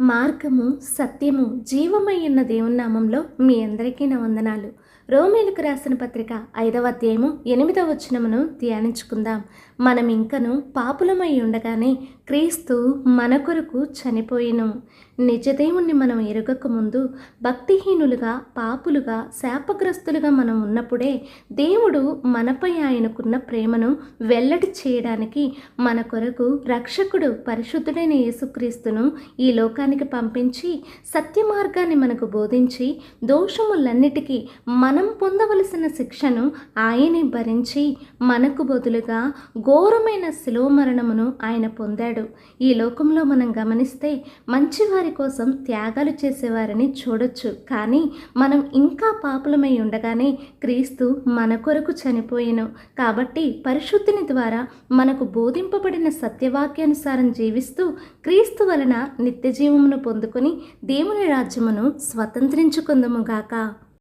మార్గము సత్యము జీవమయ్యున్న దేవుని నామంలో మీ అందరికీ నా వందనాలు. రోమేలకు రాసిన పత్రిక ఐదవ అధ్యాయము ఎనిమిదవ వచనమును ధ్యానించుకుందాం. మనం ఇంకను పాపులమై ఉండగానే క్రీస్తు మన కొరకు చనిపోయిను. నిజదేవుణ్ణి మనం ఎరుగక ముందు భక్తిహీనులుగా పాపులుగా శాపగ్రస్తులుగా మనం ఉన్నప్పుడే దేవుడు మనపై ఆయనకున్న ప్రేమను వెల్లడి చేయడానికి మన కొరకు రక్షకుడు పరిశుద్ధుడైన యేసుక్రీస్తును ఈ లోకానికి పంపించి సత్య మార్గాన్ని మనకు బోధించి దోషములన్నిటికీ మన మనం పొందవలసిన శిక్షను ఆయనే భరించి మనకు బదులుగా ఘోరమైన శిలువ మరణమును ఆయన పొందాడు. ఈ లోకంలో మనం గమనిస్తే మంచివారి కోసం త్యాగాలు చేసేవారని చూడొచ్చు. కానీ మనం ఇంకా పాపులమై ఉండగానే క్రీస్తు మన కొరకు చనిపోయాను. కాబట్టి పరిశుద్ధిని ద్వారా మనకు బోధింపబడిన సత్యవాక్యానుసారం జీవిస్తూ క్రీస్తు వలన నిత్య జీవమును పొందుకొని దేవుని రాజ్యమును స్వతంత్రించుకుందముగాక